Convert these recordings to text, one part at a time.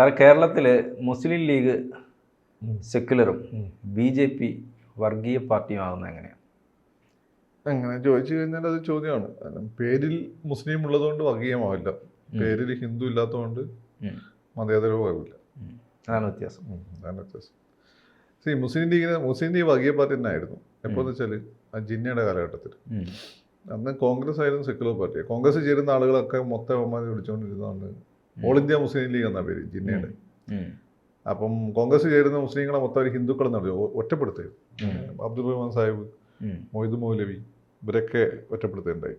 Sir കേരളത്തിൽ മുസ്ലിം league. സെക്യുലറും. B J P വർഗീയ പാർട്ടിയുമാകുന്നത് എങ്ങനെയാണ് അങ്ങനെ ചോദിച്ചു കഴിഞ്ഞാൽ അത് ചോദ്യമാണ്. കാരണം പേരിൽ മുസ്ലിം ഉള്ളതുകൊണ്ട് വർഗീയമാവില്ല. പേരിൽ ഹിന്ദു ഇല്ലാത്തതുകൊണ്ട്. മതേതരവുമാവില്ല അതാണ് വ്യത്യാസം. അതാണ് വ്യത്യാസം. സി മുസ്ലിം ലീഗിന് മുസ്ലിം ലീഗ് വർഗീയ പാർട്ടി തന്നെ ആയിരുന്നു എപ്പോഴെന്ന് വെച്ചാൽ ആ ജിന്നയുടെ കാലഘട്ടത്തിൽ അന്ന് കോൺഗ്രസ് ആയിരുന്നു സെക്യുലർ പാർട്ടി. കോൺഗ്രസ് ചേരുന്ന ആളുകളൊക്കെ മൊത്തം അവന്മാരെ വിളിച്ചുകൊണ്ടിരുന്നതാണ് ഓൾ ഇന്ത്യ മുസ്ലിം ലീഗ് എന്ന പേര് ജിന്നയുടെ അപ്പം കോൺഗ്രസ് ചേരുന്ന മുസ്ലിങ്ങളെ മൊത്തം അവർ ഹിന്ദുക്കൾ നടത്തി ഒറ്റപ്പെടുത്തുകയും. അബ്ദുൾ റഹ്മാൻ സാഹിബ് മൊയ്തു മൗലവി ഇവരൊക്കെ ഒറ്റപ്പെടുത്തുകയുണ്ടായി.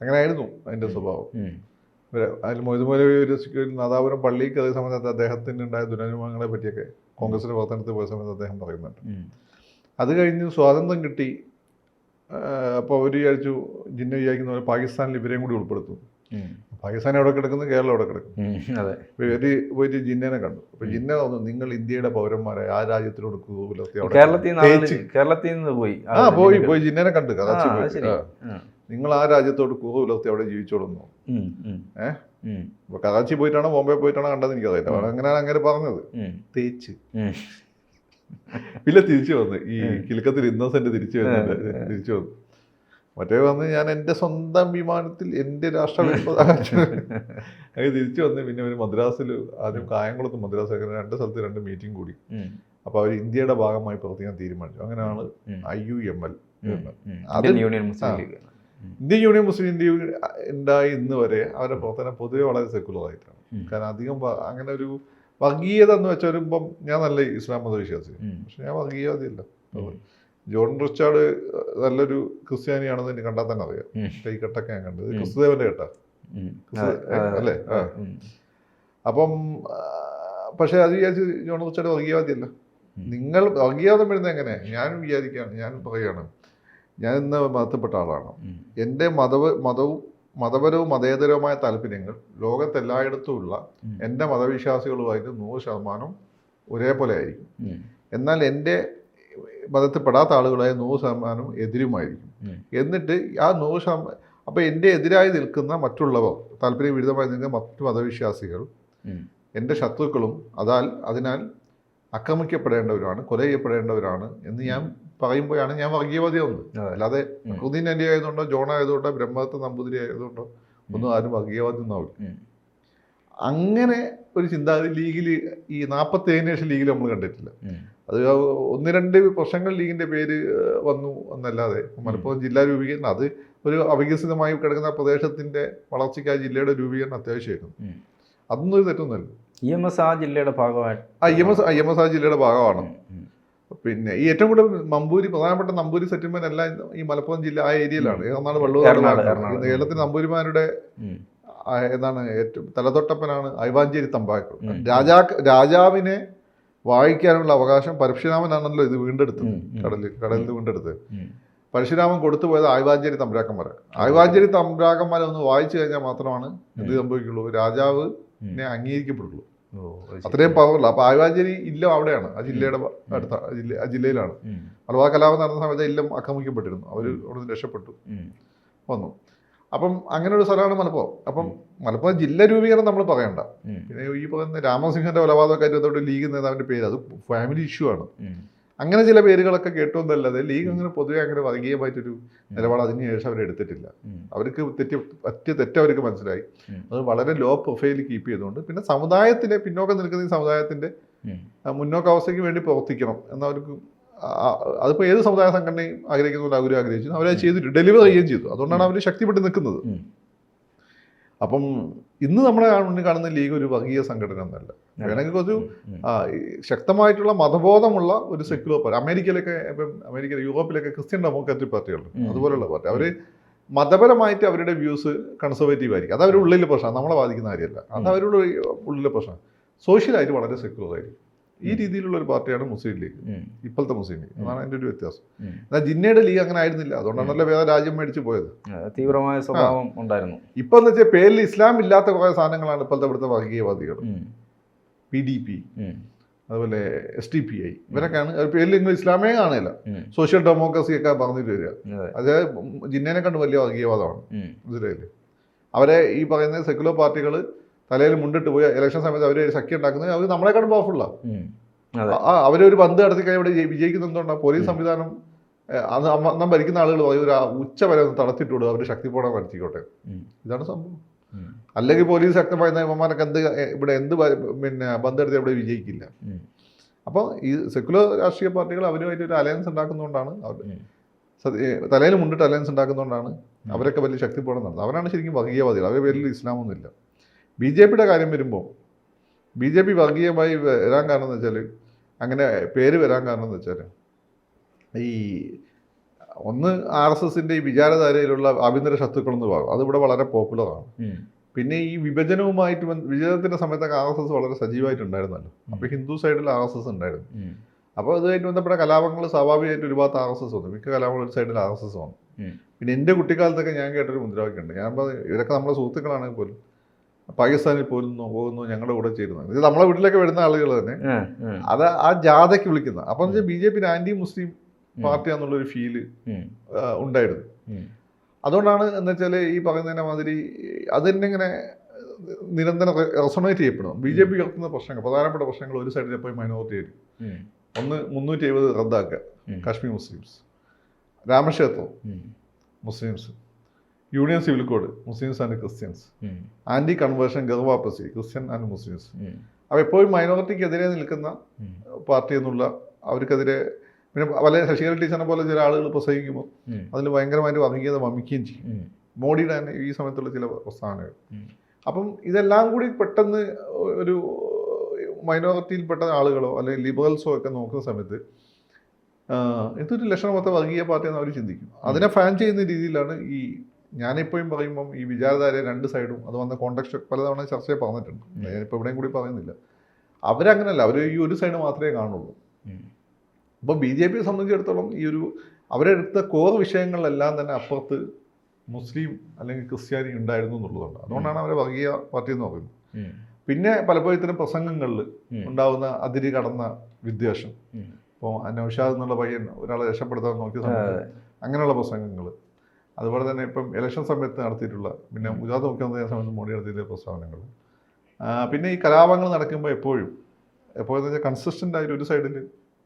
അങ്ങനെ ആയിരുന്നു അതിന്റെ സ്വഭാവം. അതിൽ മൊയ്തു മൗലവി ഒരു നാദാപുരം പള്ളിക്ക് അതേ സമയത്ത് അദ്ദേഹത്തിന് ഉണ്ടായ ദുരനുഭവങ്ങളെ പറ്റിയൊക്കെ കോൺഗ്രസിന്റെ പ്രവർത്തനത്തിൽ പോയ സമയത്ത് അദ്ദേഹം പറയുന്നുണ്ട്. അത് കഴിഞ്ഞ് സ്വാതന്ത്ര്യം കിട്ടി അപ്പോൾ അവർ വിചാരിച്ചു ജിന്ന വിചാരിക്കുന്ന പോലെ പാകിസ്ഥാനിൽ ഇവരെയും കൂടി ഉൾപ്പെടുത്തും. ഉം. പാകിസ്ഥാൻ എവിടെ കിടക്കുന്നു? കേരളം എവിടെ കിടക്കുന്നു? അതെ. ഇവർ പോയിട്ട് ജിന്നനെ കണ്ടു. അപ്പൊ ജിന്ന തോന്നുന്നു നിങ്ങൾ ഇന്ത്യയുടെ പൗരന്മാരെ ആ രാജ്യത്തിനോട് കേരളത്തിൽ കേരളത്തിൽ നിന്ന് പോയി. ആ പോയി പോയി ജിന്നനെ കണ്ടു. ആ, പോയി. നിങ്ങൾ ആ രാജ്യത്തോട് കൂവ പുലർത്തി അവിടെ ജീവിച്ചോളുന്നു ഏഹ് ഇപ്പൊ? കറാച്ചി പോയിട്ടാണോ ബോംബെ പോയിട്ടാണോ കണ്ടത് എനിക്കറിയില്ല. അങ്ങനെയാണ് അങ്ങനെ പറഞ്ഞത്. തേച്ച്. പിന്നെ തിരിച്ചു വന്ന്. ഈ. കിലുക്കത്തിൽ ഇന്നോസെന്റ് തിരിച്ചു വന്നിട്ട് ഉം. തിരിച്ചു വന്നു. മറ്റേ വന്ന് ഞാൻ എന്റെ സ്വന്തം വിമാനത്തിൽ എന്റെ രാഷ്ട്രപതി അങ്ങനെ തിരിച്ചു വന്ന് പിന്നെ ഒരു മദ്രാസിൽ ആദ്യം കായംകുളത്ത് മദ്രാസ് അങ്ങനെ രണ്ട് സ്ഥലത്ത് രണ്ട് മീറ്റിംഗ് കൂടി. അപ്പൊ അപ്പോൾ അവർ ഇന്ത്യയുടെ ഭാഗമായി പ്രവർത്തിക്കാൻ തീരുമാനിച്ചു. അങ്ങനെയാണ്. I U M L Indian Union Muslim League Indian Union Muslim League ഉണ്ടായി ഇന്ന് വരെ അവരുടെ പ്രവർത്തനം പൊതുവെ വളരെ സെക്കുലർ ആയിട്ടാണ്. കാരണം അധികം അങ്ങനെ ഒരു വർഗീയത എന്ന് വെച്ചാൽ വരുമ്പം ഞാൻ നല്ല ഇസ്ലാം മത വിശ്വാസി പക്ഷെ ഞാൻ വർഗീയതയില്ല ഉം. ജോൺ റിച്ചാർഡ് നല്ലൊരു ക്രിസ്ത്യാനിയാണെന്ന് എനിക്ക് കണ്ടാൽ തന്നെ അറിയാം. ഈ കെട്ടൊക്കെ ഞാൻ കണ്ടത് ക്രിസ്തുദേവന്റെ കെട്ട. അല്ലേ? അപ്പം പക്ഷെ അത് വിചാരിച്ച് ജോൺ റിച്ചാർഡ് വർഗീയവാദിയല്ല. നിങ്ങൾ വർഗീയവാദം വരുന്നത് എങ്ങനെ ഞാൻ വിചാരിക്കുകയാണ് ഞാൻ പറയുകയാണ്. ഞാൻ ഇന്ന് മതത്തിൽപ്പെട്ട ആളാണ്. എന്റെ മതവ് മതവും മതപരവും മതേതരവുമായ താല്പര്യങ്ങൾ ലോകത്തെല്ലായിടത്തുമുള്ള ഉള്ള എന്റെ മതവിശ്വാസികളുമായിട്ട് നൂറ് ശതമാനം ഒരേപോലെ ആയിരിക്കും. എന്നാൽ എന്റെ മതത്തിൽപ്പെടാത്ത ആളുകളായ നൂറ് ശതമാനം എതിരുമായിരിക്കും എന്നിട്ട് ആ നൂറ് ശതമാനം അപ്പോൾ എന്റെ എതിരായി നിൽക്കുന്ന മറ്റുള്ളവർ താല്പര്യം വിരുദ്ധമായി നിൽക്കുന്ന മറ്റു മതവിശ്വാസികൾ. എന്റെ ശത്രുക്കളും അതാൽ അതിനാൽ ആക്രമിക്കപ്പെടേണ്ടവരാണ് കൊല ചെയ്യപ്പെടേണ്ടവരാണ് എന്ന് ഞാൻ പറയുമ്പോഴാണ് ഞാൻ വർഗീയവാദിയാവുന്നത്. അല്ലാതെ. കുതീൻ ആയതുകൊണ്ടോ ജോൺ ആയതുകൊണ്ടോ ബ്രഹ്മദത്ത നമ്പൂതിരി ആയതുകൊണ്ടോ ഒന്നും ആരും വർഗീയവാദി ഒന്നാവില്ല അങ്ങനെ ഒരു ചിന്താഗതി ലീഗിൽ ഈ നാൽപ്പത്തേഴിന് ശേഷം ലീഗിൽ നമ്മൾ കണ്ടിട്ടില്ല. അത് ഒന്ന് രണ്ട് പ്രശ്നങ്ങൾ ലീഗിന്റെ പേര് വന്നു എന്നല്ലാതെ മലപ്പുറം ജില്ല രൂപീകരണം അത് ഒരു അവികസിതമായി കിടക്കുന്ന പ്രദേശത്തിന്റെ വളർച്ചയ്ക്കായി ജില്ലയുടെ രൂപീകരണം അത്യാവശ്യമായിരുന്നു. അതൊന്നും ഒരു തെറ്റൊന്നുമല്ല. ഇ എം എസ് ആ ജില്ലയുടെ ഭാഗമായിട്ട് ആ E M S I M S ആ ജില്ലയുടെ ഭാഗമാണ്. പിന്നെ ഈ ഏറ്റവും കൂടുതൽ നമ്പൂരി പ്രധാനപ്പെട്ട നമ്പൂരി സെറ്റിൽമെന്റ് എല്ലാം ഈ മലപ്പുറം ജില്ല ആ ഏരിയയിലാണ്. എന്നാണ് വള്ളുവനാട് കേരളത്തിൽ. നമ്പൂരിമാരുടെ. ആ, എന്താണ് ഏറ്റവും തലതൊട്ടപ്പനാണ് ഐവാഞ്ചേരി തമ്പാക്കൾ രാജാ രാജാവിനെ വായിക്കാനുള്ള അവകാശം പരശുരാമനാണല്ലോ ഇത് വീണ്ടെടുത്തത്. കടലിൽ കടലിൽ വീണ്ടെടുത്ത് വീണ്ടെടുത്തത്. പരശുരാമൻ കൊടുത്തു പോയത് ആയുവാഞ്ചേരി തമ്പ്രാക്കന്മാരാണ് ആയുവാഞ്ചേരി തമ്പ്രാക്കന്മാരെ ഒന്ന് വായിച്ചു കഴിഞ്ഞാൽ മാത്രമാണ് ഇത് സംഭവിക്കുള്ളൂ. രാജാവിനെ അംഗീകരിക്കപ്പെടുള്ളൂ. അത്രയും പവറുള്ള അപ്പൊ ആയുവാഞ്ചേരി ഇല്ലം അവിടെയാണ്. ആ ജില്ലയുടെ അടുത്ത ആ ജില്ല ആ ജില്ലയിലാണ്. മലബാർ കലാപം നടന്ന സമയത്ത് ഇല്ലം ആക്രമിക്കപ്പെട്ടിരുന്നു. അവർ അവിടെ നിന്ന് രക്ഷപ്പെട്ടു. വന്നു. അപ്പം അങ്ങനെ ഒരു സ്ഥലമാണ് മലപ്പുറം. അപ്പം മലപ്പുറം ജില്ല രൂപീകരണം നമ്മൾ പറയണ്ട. പിന്നെ ഈ പറയുന്ന രാമസിംഹന്റെ കൊലപാതകമൊക്കെ ബന്ധപ്പെട്ട് ലീഗ് നേതാവിന്റെ പേര് അത് ഫാമിലി ഇഷ്യൂ ആണ്. അങ്ങനെ ചില പേരുകളൊക്കെ കേട്ടൊന്നല്ലാതെ ലീഗ് അങ്ങനെ പൊതുവെ അങ്ങനെ വർഗീയമായിട്ടൊരു നിലപാട് അതിന് ശേഷം അവർ എടുത്തിട്ടില്ല. അവർക്ക് തെറ്റ് പറ്റിയ തെറ്റ് അവർക്ക് മനസ്സിലായി. അത് വളരെ ലോ പ്രൊഫൈൽ കീപ്പ് ചെയ്തുകൊണ്ട് പിന്നെ സമുദായത്തിലെ പിന്നോക്കം നിൽക്കുന്ന ഈ സമുദായത്തിന്റെ മുന്നോക്കാവസ്ഥയ്ക്ക് വേണ്ടി പ്രവർത്തിക്കണം എന്നവർക്ക് അതിപ്പോൾ ഏത് സമുദായ സംഘടനയും ആഗ്രഹിക്കുന്ന പോലെ അവരും ആഗ്രഹിച്ചു. അവരെ ചെയ്തിട്ട് ഡെലിവർ ചെയ്യുകയും ചെയ്തു. അതുകൊണ്ടാണ് അവർ ശക്തിപ്പെട്ട് നിൽക്കുന്നത്. അപ്പം ഇന്ന് നമ്മളെ മുന്നിൽ കാണുന്ന ലീഗ് ഒരു വർഗീയ സംഘടന എന്നല്ല. വേണമെങ്കിൽ കുറച്ച് ഈ ശക്തമായിട്ടുള്ള മതബോധമുള്ള ഒരു സെക്യുലർ പാർട്ടി അമേരിക്കയിലൊക്കെ ഇപ്പം അമേരിക്ക യൂറോപ്പിലൊക്കെ ക്രിസ്ത്യൻ ഡെമോക്രാറ്റിക് പാർട്ടികളുണ്ട്. അതുപോലെയുള്ള അതുപോലുള്ള പാർട്ടി. അവർ മതപരമായിട്ട് അവരുടെ വ്യൂസ് കൺസർവേറ്റീവ് ആയിരിക്കും. അത് അവരുടെ ഉള്ളിലെ പ്രശ്നമാണ് നമ്മളെ ബാധിക്കുന്ന കാര്യമല്ല. അത് അവരുടെ ഉള്ളിലെ പ്രശ്നമാണ് സോഷ്യലായിട്ട് വളരെ സെക്യുലർ ആയിരിക്കും. ഈ രീതിയിലുള്ള ഒരു പാർട്ടിയാണ് മുസ്ലിം ലീഗ്. ഇപ്പോഴത്തെ മുസ്ലിം ലീഗ്. അതാണ് അതിന്റെ ഒരു വ്യത്യാസം. എന്നാൽ ജിന്നയുടെ ലീഗ് അങ്ങനെ ആയിരുന്നില്ല. അതുകൊണ്ടാണല്ലോ വേറെ രാജ്യം മേടിച്ചു പോയത്. തീവ്രമായ സ്വഭാവം ഉണ്ടായിരുന്നു. ഇപ്പം എന്ന് വെച്ചാൽ പേരിൽ ഇസ്ലാം ഇല്ലാത്ത കുറേ സാധനങ്ങളാണ് ഇപ്പോഴത്തെ ഇവിടുത്തെ വർഗീയവാദികൾ. P D P. അതുപോലെ എസ് ടി പി ഐ ഇവരൊക്കെയാണ്. പേരിൽ നിങ്ങൾ ഇസ്ലാമേ കാണില്ല സോഷ്യൽ ഡെമോക്രസി ഒക്കെ പറഞ്ഞിട്ട് വരിക. അതെ. ജിന്നേനെ കണ്ട് വലിയ വർഗീയവാദമാണ്. മനസ്സിലായില്ലേ അവരെ ഈ പറയുന്ന സെക്യുലർ പാർട്ടികൾ തലയിൽ മുണ്ടിട്ട് പോയി ഇലക്ഷൻ സമയത്ത് അവർ സഖ്യം ഉണ്ടാക്കുന്നത് അവർ നമ്മളെക്കാളും പവർഫുള്ളാണ് അവരൊരു പന്ത് നടത്തി കഴിഞ്ഞാൽ ഇവിടെ വിജയിക്കുന്ന എന്തുകൊണ്ടാണ് പോലീസ് സംവിധാനം അന്ന് അന്നം ഭരിക്കുന്ന ആളുകൾ ഒരു ഉച്ച വരെ ഒന്ന് തളർത്തിട്ട് വിടുക അവർ ശക്തി പോടാൻ വരുത്തിക്കോട്ടെ. ഇതാണ് സംഭവം. അല്ലെങ്കിൽ പോലീസ് ശക്തമായ നിയമന്മാരൊക്കെ എന്ത് ഇവിടെ എന്ത് പിന്നെ ബന്ദ് എടുത്ത് ഇവിടെ വിജയിക്കില്ല. അപ്പോൾ ഈ സെക്കുലർ രാഷ്ട്രീയ പാർട്ടികൾ അവരുമായിട്ട് ഒരു അലയൻസ് ഉണ്ടാക്കുന്നതുകൊണ്ടാണ് അവർ തലയിൽ മുണ്ടിട്ട് അലയൻസ് ഉണ്ടാക്കുന്നതുകൊണ്ടാണ് അവരൊക്കെ വലിയ ശക്തി പോടാൻ നടത്തുന്നത് അവരാണ് ശരിക്കും വർഗീയവാദികൾ. അവരുടെ പേരിൽ ഇസ്ലാമൊന്നുമില്ല. ബി ജെ പിയുടെ കാര്യം വരുമ്പോൾ ബി ജെ പി വർഗീയമായി വരാൻ കാരണം എന്ന് വെച്ചാൽ അങ്ങനെ പേര് വരാൻ കാരണം എന്ന് വെച്ചാൽ ഈ ഒന്ന് ആർ എസ് എസിന്റെ ഈ വിചാരധാരയിലുള്ള ആഭ്യന്തര ശത്രുക്കളെന്ന് പറയും. അതിവിടെ വളരെ പോപ്പുലറാണ് പിന്നെ ഈ വിഭജനവുമായിട്ട് വിഭജനത്തിന്റെ സമയത്തൊക്കെ ആർ എസ് എസ് വളരെ സജീവമായിട്ടുണ്ടായിരുന്നല്ലോ അപ്പോൾ ഹിന്ദു സൈഡിൽ ആർ എസ് എസ് ഉണ്ടായിരുന്നു. അപ്പോൾ അതുമായിട്ട് ബന്ധപ്പെട്ട കലാപങ്ങൾ സ്വാഭാവികമായിട്ട് ഒരുപാട് ഭാഗത്ത് ആർ എസ് എസ് വന്നു. മിക്ക കലാപങ്ങൾ ഒരു സൈഡിൽ ആർ എസ് എസ് വന്നു. പിന്നെ എന്റെ കുട്ടിക്കാലത്തൊക്കെ ഞാൻ കേട്ടൊരു മുദ്രാവാക്യമുണ്ട്. ഞാൻ ഇവരൊക്കെ നമ്മളെ സുഹൃത്തുക്കളാണെങ്കിൽ പോലും പാകിസ്ഥാനിൽ പോലും പോകുന്നു ഞങ്ങളുടെ കൂടെ ചേരുന്നു. ഇത് നമ്മളെ വീട്ടിലൊക്കെ വരുന്ന ആളുകൾ തന്നെ. അത് ആ ജാഥയ്ക്ക് വിളിക്കുന്ന. അപ്പം വെച്ചാൽ B J P anti Muslim പാർട്ടിയാന്നുള്ളൊരു feel ഉണ്ടായിരുന്നു. അതുകൊണ്ടാണ് എന്ന് വെച്ചാൽ ഈ പറയുന്നതിനെ മാതിരി അത് തന്നെ ഇങ്ങനെ നിരന്തരം റെസൊണേറ്റ് ചെയ്യപ്പെടും. ബി ജെ പി ഉയർത്തുന്ന പ്രശ്നങ്ങൾ പ്രധാനപ്പെട്ട പ്രശ്നങ്ങൾ ഒരു സൈഡിൽ പോയി മൈനോറിറ്റി ആയിരിക്കും ഒന്ന് മുന്നൂറ്റി എഴുപത് റദ്ദാക്കുക കാശ്മീർ മുസ്ലിംസ്. രാമക്ഷേത്രം Muslims. Union civil code Muslims and Christians anti conversion Ghar Wapsi Christian and Muslims. അപ്പോൾ എപ്പോഴും മൈനോറിറ്റിക്കെതിരെ നിൽക്കുന്ന പാർട്ടി എന്നുള്ള അവർക്കെതിരെ പിന്നെ പല ശശികല ടീച്ചറിനെ പോലെ ചില ആളുകൾ പ്രസംഗിക്കുമ്പോൾ. അതിൽ ഭയങ്കരമായിട്ട് വർഗീയത വമിക്കുകയും ചെയ്യും. മോഡിയുടെ തന്നെ ഈ സമയത്തുള്ള ചില പ്രസ്താവനകൾ അപ്പം ഇതെല്ലാം കൂടി പെട്ടെന്ന് ഒരു മൈനോറിറ്റിയിൽപ്പെട്ട ആളുകളോ അല്ലെങ്കിൽ ലിബറൽസോ ഒക്കെ നോക്കുന്ന സമയത്ത് ഇതൊരു ലക്ഷണമൊത്ത വർഗീയ പാർട്ടി എന്ന് അവർ ചിന്തിക്കും. അതിനെ ഫാൻ ചെയ്യുന്ന രീതിയിലാണ് ഈ ഞാനിപ്പോഴും പറയുമ്പം ഈ വിചാരധാര രണ്ട് സൈഡും അത് വന്ന കോണ്ടക്സ്റ്റ് പലതവണ ചർച്ചയെ പറഞ്ഞിട്ടുണ്ട്. ഞാനിപ്പോൾ ഇവിടെയും കൂടി പറയുന്നില്ല. അവരങ്ങനല്ല. അവർ ഈ ഒരു സൈഡ് മാത്രമേ കാണുള്ളൂ. അപ്പോൾ ബി ജെ പിയെ സംബന്ധിച്ചിടത്തോളം ഈ ഒരു അവരെടുത്ത കോർ വിഷയങ്ങളിലെല്ലാം തന്നെ അപ്പുറത്ത് മുസ്ലിം അല്ലെങ്കിൽ ക്രിസ്ത്യാനി ഉണ്ടായിരുന്നു എന്നുള്ളതുകൊണ്ട് അതുകൊണ്ടാണ് അവരെ വർഗീയ പാർട്ടി എന്ന് പറയുന്നത്. പിന്നെ പലപ്പോഴും ഇത്തരം പ്രസംഗങ്ങളിൽ ഉണ്ടാകുന്ന ഉണ്ടാവുന്ന അതിരി കടന്ന വിദ്വേഷം. ഇപ്പോൾ നൗഷാദ് എന്നുള്ള പയ്യൻ ഒരാളെ രക്ഷപ്പെടുത്താൻ നോക്കിയ സമയത്ത് അങ്ങനെയുള്ള പ്രസംഗങ്ങൾ അതുപോലെ തന്നെ ഇപ്പം ഇലക്ഷൻ സമയത്ത് നടത്തിയിട്ടുള്ള പിന്നെ ഗുജറാത്ത് മുഖ്യമന്ത്രി സമയത്ത് മോഡി നടത്തിയിട്ടുള്ള പ്രസ്താവനകൾ പിന്നെ ഈ കലാപങ്ങൾ നടക്കുമ്പോൾ എപ്പോഴും എപ്പോഴെന്ന് വെച്ചാൽ കൺസിസ്റ്റന്റ് ആയിട്ട് ഒരു സൈഡിൽ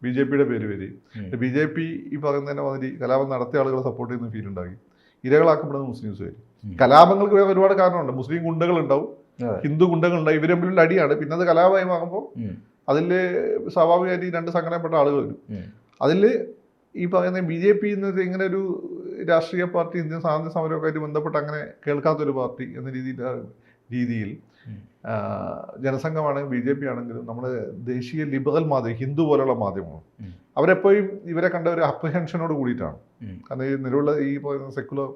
ബി ജെ പിയുടെ പേര് വരികയും. ബി ജെ പി ഈ പറയുന്നതിനെ മാതിരി കലാപം നടത്തിയ ആളുകളെ സപ്പോർട്ട് ചെയ്യുന്ന ഫീൽ ഉണ്ടാക്കി ഇരകളാക്കപ്പെടുന്ന മുസ്ലിംസ് വരും കലാപങ്ങൾക്ക് വേറെ ഒരുപാട് കാരണമുണ്ട്. മുസ്ലിം ഗുണ്ടകൾ ഉണ്ടാവും ഹിന്ദു ഗുണ്ടകൾ ഉണ്ടാവും ഇവർ തമ്മിലുള്ള അടിയാണ്. പിന്നെ അത് കലാപമായി മാറുമ്പോൾ ഉം. അതിൽ സ്വാഭാവികമായിട്ട് ഈ രണ്ട് സംഘടനപ്പെട്ട ആളുകൾ വരും. അതിൽ ഈ പറയുന്ന ബി ജെ പി എന്നത് ഇങ്ങനെ ഒരു രാഷ്ട്രീയ പാർട്ടി ഇന്ത്യൻ സ്വാതന്ത്ര്യ സമരവുമായിട്ട് ബന്ധപ്പെട്ട് അങ്ങനെ കേൾക്കാത്തൊരു പാർട്ടി എന്ന രീതിയിൽ രീതിയിൽ ജനസംഘമാണ് ആ, ബി ജെ പി ആണെങ്കിലും നമ്മുടെ ദേശീയ ലിബറൽ മാധ്യമം ഹിന്ദു പോലുള്ള മാധ്യമമാണ്. അവരെപ്പോഴും ഇവരെ കണ്ട ഒരു അപ്രിഹെൻഷനോട് കൂടിയിട്ടാണ്. കാരണം ഈ നിലവിലുള്ള ഈ പറയുന്ന സെക്കുലർ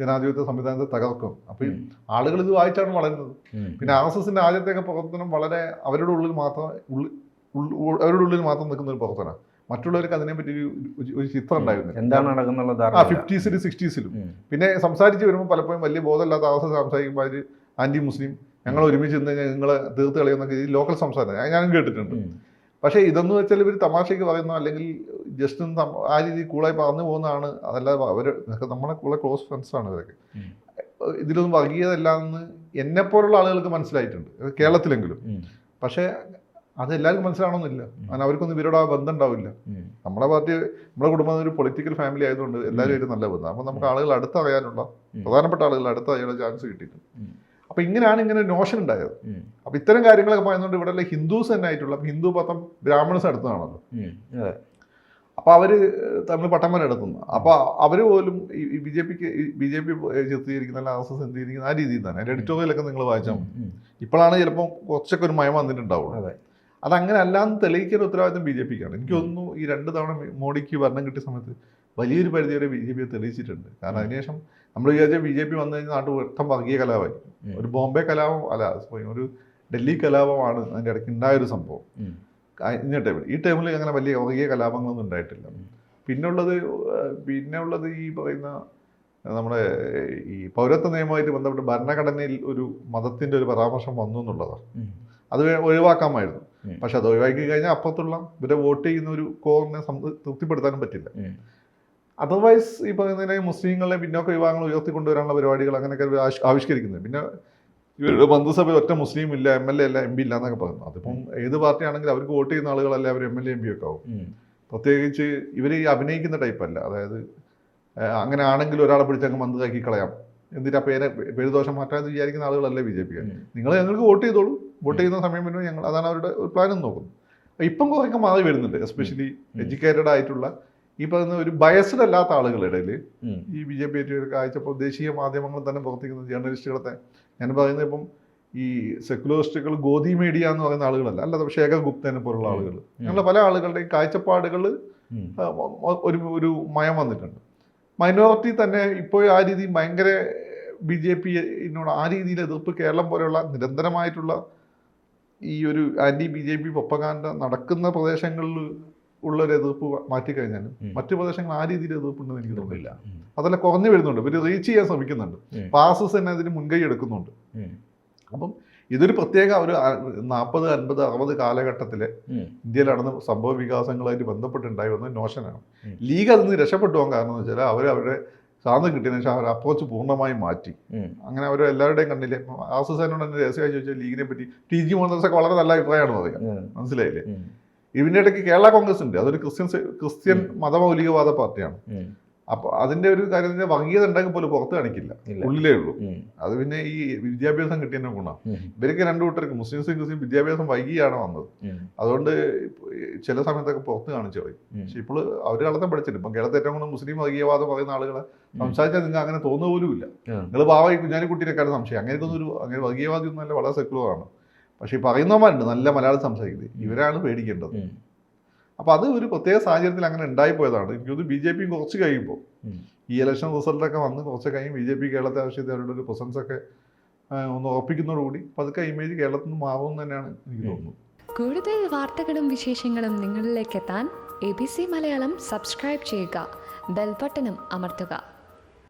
ജനാധിപത്യ സംവിധാനത്തെ തകർക്കും. അപ്പോൾ ആളുകൾ ഇത് വായിച്ചാണ് വളരുന്നത്. പിന്നെ ആർ എസ് എസിന്റെ ആദ്യത്തെയൊക്കെ പ്രവർത്തനം വളരെ അവരുടെ ഉള്ളിൽ മാത്രം ഉള്ളി- ഉൾ- ഉൾ- അവരുടെ ഉള്ളിൽ മാത്രം നിൽക്കുന്ന ഒരു പ്രവർത്തനമാണ്. മറ്റുള്ളവർക്ക് അതിനെപ്പറ്റി ഒരു ചിത്രം ഉണ്ടായിരുന്നു എന്താണ് നടക്കുന്നുള്ളത് ആ ഫിഫ്റ്റീസിലും സിക്സ്റ്റീസിലും. പിന്നെ സംസാരിച്ച് വരുമ്പോൾ പലപ്പോഴും വലിയ ബോധമില്ലാത്ത അവസ്ഥ സംസാരിക്കുമ്പോൾ അവർ ആന്റി മുസ്ലിം ഞങ്ങൾ ഒരുമിച്ച് നിന്ന് നിങ്ങൾ നിങ്ങളെ തീർത്ത് കളയുന്നൊക്കെ ഈ ലോക്കൽ സംസാരം. ഞാൻ- ഞാനും കേട്ടിട്ടുണ്ട്. പക്ഷേ ഇതെന്ന് വെച്ചാൽ ഇവർ തമാശയ്ക്ക് പറയുന്ന അല്ലെങ്കിൽ ജസ്റ്റ് ഒന്ന് ആ രീതിയിൽ കൂളായി പറഞ്ഞു പോകുന്നതാണ്. അതല്ലാതെ അവർ നമ്മളെ കൂടെ ക്ലോസ് ഫ്രണ്ട്സാണ് ഇവരൊക്കെ. ഇതിലൊന്നും വർഗീയതല്ല എന്ന് എന്നെപ്പോലുള്ള ആളുകൾക്ക് മനസ്സിലായിട്ടുണ്ട്. കേരളത്തിലെങ്കിലും. പക്ഷേ അത് എല്ലാവർക്കും മനസ്സിലാവണമെന്നില്ല. കാരണം അവർക്കൊന്നും ഇവരോട് ആ ബന്ധം ഉണ്ടാവില്ല. നമ്മളെ നമ്മുടെ പാർട്ടി നമ്മുടെ കുടുംബം ഒരു പൊളിറ്റിക്കൽ ഫാമിലി ആയതുകൊണ്ട് എല്ലാവരും ഒരു നല്ല ബന്ധം. അപ്പം നമുക്ക് ആളുകൾ അടുത്തറിയാനുള്ള അറിയാനുള്ള പ്രധാനപ്പെട്ട ആളുകൾ അടുത്തറിയാനുള്ള ചാൻസ് കിട്ടിയിട്ടുണ്ട്. അപ്പം ഇങ്ങനെയാണ് ഇങ്ങനെ നോഷൻ ഉണ്ടായത്. അപ്പം ഇത്തരം കാര്യങ്ങളൊക്കെ പറയുന്നതുകൊണ്ട് ഇവിടെ ഹിന്ദുസ് തന്നെ ആയിട്ടുള്ള ഹിന്ദു പത്രം ബ്രാഹ്മണസ് അടുത്തതാണല്ലോ. അപ്പോൾ അവർ തമ്മിൽ പട്ടം നടത്തുന്നു അപ്പോൾ അവർ പോലും ഈ ബി ജെ പിക്ക് ബി ജെ പി ചിത്രീകരിക്കുന്ന അല്ലെങ്കിൽ ആർ എസ് എസ് ചിത്രീകരിക്കുന്ന ആ രീതിയിൽ തന്നെ. എഡിറ്റോറിയലൊക്കെ നിങ്ങൾ വായിച്ചാൽ മതി. ഇപ്പോഴാണ് ചിലപ്പോൾ കുറച്ചൊക്കെ ഒരു മയം വന്നിട്ടുണ്ടാവുള്ളൂ. അതെ. അതങ്ങനെ അല്ലാന്ന് തെളിയിക്കുന്ന ഉത്തരവാദിത്തം ബി ജെ പിക്കാണ്. എനിക്ക് തോന്നുന്നു ഈ രണ്ട് തവണ മോഡിക്ക് ഭരണം കിട്ടിയ സമയത്ത് വലിയൊരു പരിധി വരെ ബി ജെ പി തെളിയിച്ചിട്ടുണ്ട്. കാരണം അതിനുശേഷം നമ്മൾ വിചാരിച്ച ബി ജെ പി വന്നു കഴിഞ്ഞാൽ നാട്ടിൽ വ്യക്തം വർഗീയ കലാപമായി ഒരു ബോംബെ കലാപം അല്ല ഒരു ഡൽഹി കലാപമാണ് അതിന്റെ ഇടയ്ക്ക് ഉണ്ടായൊരു സംഭവം. ഇന്ന ടൈമിൽ ഈ ടൈമിൽ അങ്ങനെ വലിയ വർഗീയ കലാപങ്ങളൊന്നും ഉണ്ടായിട്ടില്ല. പിന്നുള്ളത് ഏഹ്, പിന്നെ ഉള്ളത് ഈ പറയുന്ന നമ്മുടെ ഈ പൗരത്വ നിയമവുമായിട്ട് ബന്ധപ്പെട്ട് ഭരണഘടനയിൽ ഒരു മതത്തിന്റെ ഒരു പരാമർശം വന്നു എന്നുള്ളതാണ്. അത് ഒഴിവാക്കാമായിരുന്നു. പക്ഷെ അത് ഒഴിവാക്കി കഴിഞ്ഞാൽ അപ്പുറത്തുള്ള ഇവരെ വോട്ട് ചെയ്യുന്ന ഒരു കോറിനെ തൃപ്തിപ്പെടുത്താനും പറ്റില്ല. അതർവൈസ് ഈ പറയുന്നതിനെ മുസ്ലിങ്ങളെ പിന്നോക്ക വിഭാഗങ്ങൾ ഉയർത്തിക്കൊണ്ടുവരാനുള്ള പരിപാടികൾ അങ്ങനെയൊക്കെ ആവിഷ്കരിക്കുന്നത് പിന്നെ ഇവരുടെ മന്ത്രിസഭയിൽ ഒറ്റ മുസ്ലിം ഇല്ല എം എൽ എ അല്ല എം പി ഇല്ല എന്നൊക്കെ പറയുന്നു. അതിപ്പം ഏത് പാർട്ടി ആണെങ്കിലും അവർക്ക് വോട്ട് ചെയ്യുന്ന ആളുകളല്ല അവർ M L A M P ഒക്കെ ആവും. പ്രത്യേകിച്ച് ഇവർ ഈ അഭിനയിക്കുന്ന ടൈപ്പല്ല അതായത് അങ്ങനെ ആണെങ്കിൽ ഒരാളെ പിടിച്ചങ്ങ് മന്ത്രിയാക്കി കളയാം. എന്തിനാ പേര് പേരുദോഷം മാറ്റാമെന്ന് വിചാരിക്കുന്ന ആളുകളല്ല ബി ജെ പി നിങ്ങൾ ഞങ്ങൾക്ക് വോട്ട് ചെയ്തോളൂ. വോട്ട് ചെയ്യുന്ന സമയം പിന്നെ ഞങ്ങൾ അതാണ് അവരുടെ ഒരു പ്ലാനും നോക്കുന്നത് ഇപ്പം കുറേയൊക്കെ മാറി വരുന്നുണ്ട് എസ്പെഷ്യലി. എഡ്യൂക്കേറ്റഡ് ആയിട്ടുള്ള ഈ പറയുന്ന ഒരു ബയസ്ഡ് അല്ലാത്ത ആളുകളുടെ ഇടയിൽ ഈ ബി ജെ പി കാഴ്ചപ്പോൾ ദേശീയ മാധ്യമങ്ങൾ തന്നെ പ്രവർത്തിക്കുന്ന ജേർണലിസ്റ്റുകളെ ഞാൻ പറയുന്നത് ഇപ്പം ഈ സെക്കുലറിസ്റ്റുകൾ ഗോധി മീഡിയ എന്ന് പറയുന്ന ആളുകളല്ല അല്ലാതെ ശേഖർ ഗുപ്തനെ പോലുള്ള ആളുകൾ അങ്ങനെയുള്ള പല ആളുകളുടെയും കാഴ്ചപ്പാടുകൾ ഒരു ഒരു മയം വന്നിട്ടുണ്ട്. മൈനോറിറ്റി തന്നെ ഇപ്പോൾ ആ രീതി ഭയങ്കര ബി ജെ പിന്നോട് ആ രീതിയിൽ എതിർപ്പ് കേരളം പോലെയുള്ള നിരന്തരമായിട്ടുള്ള ഈ ഒരു anti B J P propaganda നടക്കുന്ന പ്രദേശങ്ങളിൽ ഉള്ള ഒരു എതിർപ്പ് മാറ്റിക്കഴിഞ്ഞാലും മറ്റു പ്രദേശങ്ങൾ ആ രീതിയിൽ എതിർപ്പുണ്ടെന്ന് എനിക്ക് തോന്നുന്നില്ല. അതല്ല കുറഞ്ഞു വരുന്നുണ്ട്. ഇവർ റീച്ച് ചെയ്യാൻ ശ്രമിക്കുന്നുണ്ട്. പാസസ് തന്നെ അതിന് മുൻകൈ എടുക്കുന്നുണ്ട്. അപ്പം ഇതൊരു പ്രത്യേക ഒരു നാൽപ്പത് അൻപത് അറുപത് കാലഘട്ടത്തിലെ. ഇന്ത്യയിൽ നടന്ന സംഭവ വികാസങ്ങളായിട്ട് ബന്ധപ്പെട്ടുണ്ടായി വന്ന നോഷനാണ് ലീഗ് അതിൽ നിന്ന് രക്ഷപ്പെട്ടു പോകാൻ കാരണം എന്ന് വെച്ചാൽ അവർ അവരുടെ സ്വാതന്ത്ര്യം കിട്ടിയതിനു ശേഷം അവർ അപ്രോച്ച് പൂർണമായും മാറ്റി. അങ്ങനെ അവർ എല്ലാവരുടെയും കണ്ടില്ലേ എസിനോട് തന്നെ രഹസ്യമായി ചോദിച്ചാൽ ലീഗിനെ പറ്റി ടി ജി മോഹൻദാസൊക്കെ വളരെ നല്ല അഭിപ്രായമാണ് പറയുക. മനസ്സിലായില്ലേ. ഇതിന്റെ ഇടയ്ക്ക് കേരള കോൺഗ്രസ് ഉണ്ട് അതൊരു ക്രിസ്ത്യൻ ക്രിസ്ത്യൻ മതമൗലികവാദ പാർട്ടിയാണ്. അപ്പോൾ അതിന്റെ ഒരു കാര്യത്തിൽ വർഗീയത ഉണ്ടെങ്കിൽ പോലും പുറത്ത് കാണിക്കില്ല. ഉള്ളിലേ ഉള്ളൂ. അത് പിന്നെ ഈ വിദ്യാഭ്യാസം കിട്ടിയതിന്റെ ഗുണം. ഇവരൊക്കെ രണ്ടു കൂട്ടർക്ക് മുസ്ലിംസും ക്രിസ്ത്യൻ വിദ്യാഭ്യാസം വൈകിയാണ് വന്നത്. അതുകൊണ്ട് ചില സമയത്തൊക്കെ പുറത്ത് കാണിച്ചു കളയും പക്ഷെ ഇപ്പോൾ അവർ കളത്തെ പഠിച്ചിട്ട് ഇപ്പം കേരളത്തിൽ ഏറ്റവും കൂടുതൽ മുസ്ലിം വർഗീയവാദം പറയുന്ന ആളുകളെ സംസാരിച്ചാൽ നിങ്ങൾ അങ്ങനെ തോന്നുക പോലും ഇല്ല. നിങ്ങൾ പാവ ഈ കുഞ്ഞാലിക്കുട്ടീനെക്കാളും സംശയം. അങ്ങനെയൊക്കെ ഒരു അങ്ങനെ വർഗീയവാദി ഒന്നും അല്ല വളരെ സെക്യുലർ ആണ്. പക്ഷേ ഈ പറയുന്നവന്മാരുണ്ട് നല്ല മലയാളം സംസാരിക്കുന്നത്. ഇവരാണ് പേടിക്കേണ്ടത്. അപ്പോൾ അത് ഒരു പ്രത്യേക സാഹചര്യത്തിൽ അങ്ങനെ ഉണ്ടായിപ്പോയതാണ് എനിക്ക് തോന്നുന്നു ബി ജെ പി കുറച്ച് കഴിയുമ്പോൾ. ഈ ഇലക്ഷൻ റിസൾട്ടൊക്കെ വന്ന് കുറച്ച് കഴിയും ബി ജെ പി കേരളത്തെ ആവശ്യത്തിൽ അവരുടെ ഒരു പ്രസൻസ് ഒക്കെ ആ, ഒന്ന് ഉറപ്പിക്കുന്നതോടുകൂടി പതുക്കെ ഇമേജ് കേരളത്തിൽ നിന്ന് മാറുമെന്ന് തന്നെയാണ് എനിക്ക് തോന്നുന്നത്. കൂടുതൽ വാർത്തകളും വിശേഷങ്ങളും നിങ്ങളിലേക്ക് എത്താൻ A B C Malayalam subscribe ചെയ്യുക. ബെൽബട്ടനും അമർത്തുക.